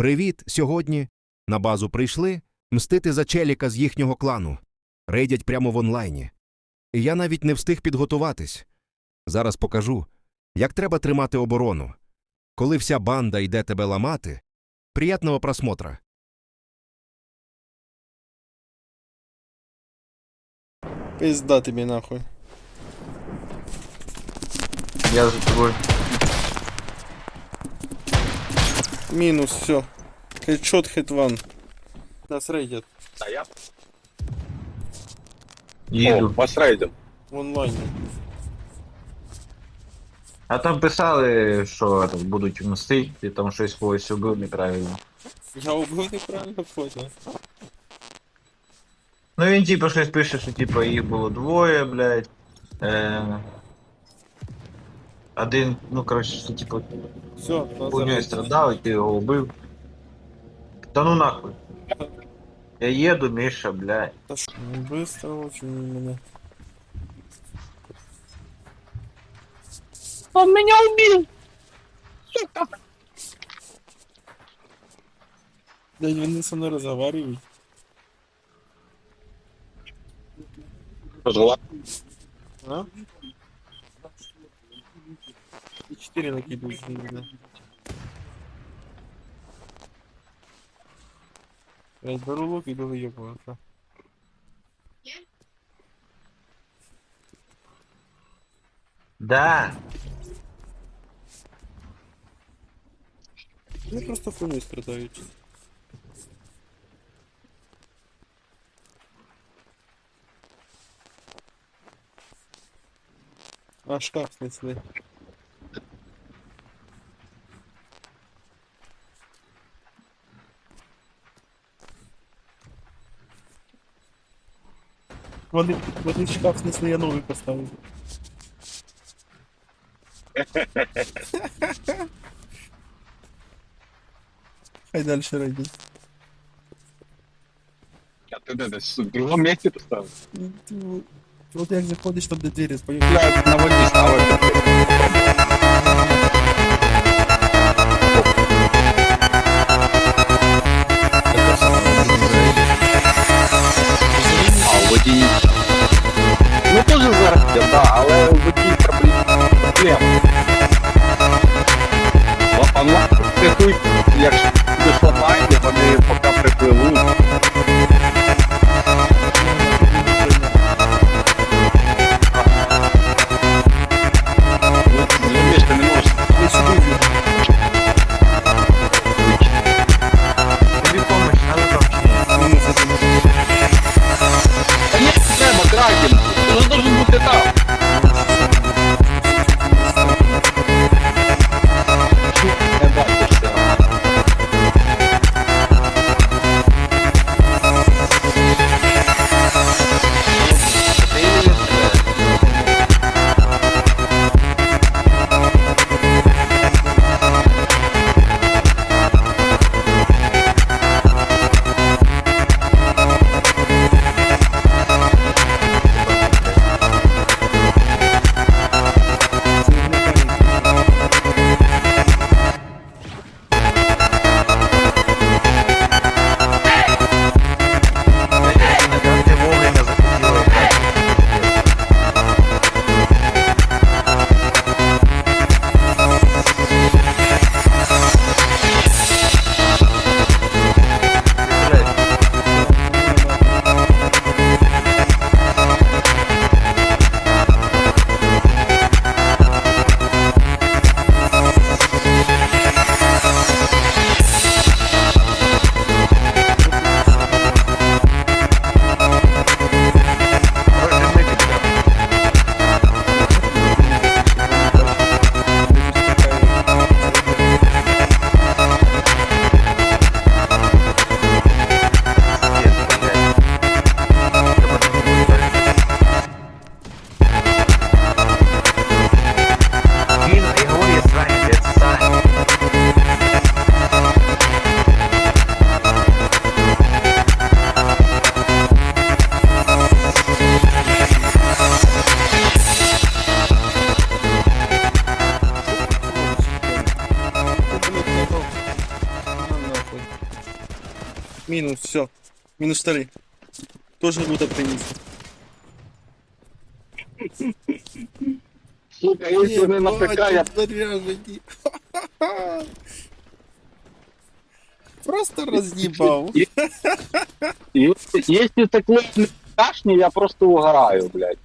Привіт, сьогодні на базу прийшли мстити за челіка з їхнього клану. Рейдять прямо в онлайні. І я навіть не встиг підготуватись. Зараз покажу, як треба тримати оборону. Коли вся банда йде тебе ламати. Приятного просмотра. Пизда тебе нахуй. Я за тобой. Минус, все. Хедшот, хитван. Нас рейдят А я? О, Їду. вас рейдом. в онлайне. А там писали, що там, будуть мстити, ти там щось когось убив неправильно. Я убил неправильно понял. Ну він типу щось пише, що типу їх було двоє, блядь. Е... Один, ну коротше, що типу Все, нас хуйньою зарейдят. страдав, і ти його убив. Та ну нахуй. Я їду, Міша, блядь. Да ш- ну, Быстро очень у меня. Он меня убил! Блядь, они со мной разговаривают. Пожила. А? Четыре накидывают на меня. Блядь, беру лук и иду выебываться. Да. Ну просто хуйню страдають. А, шкаф снесли. Вони, вони шкаф снесли, я новий поставив. Хай дальше рейдить. А ти де десь в другому місці поставив? Ну, От як заходиш там де двері, поїхали. Блядь, на воді ставити. Мінус, все. Мінус 3. Тоже лута приніс. Сука, якщо не на ПК, я заряжені. Просто роз'їбав. Если это класс не ПКшний, я просто угораю, блядь.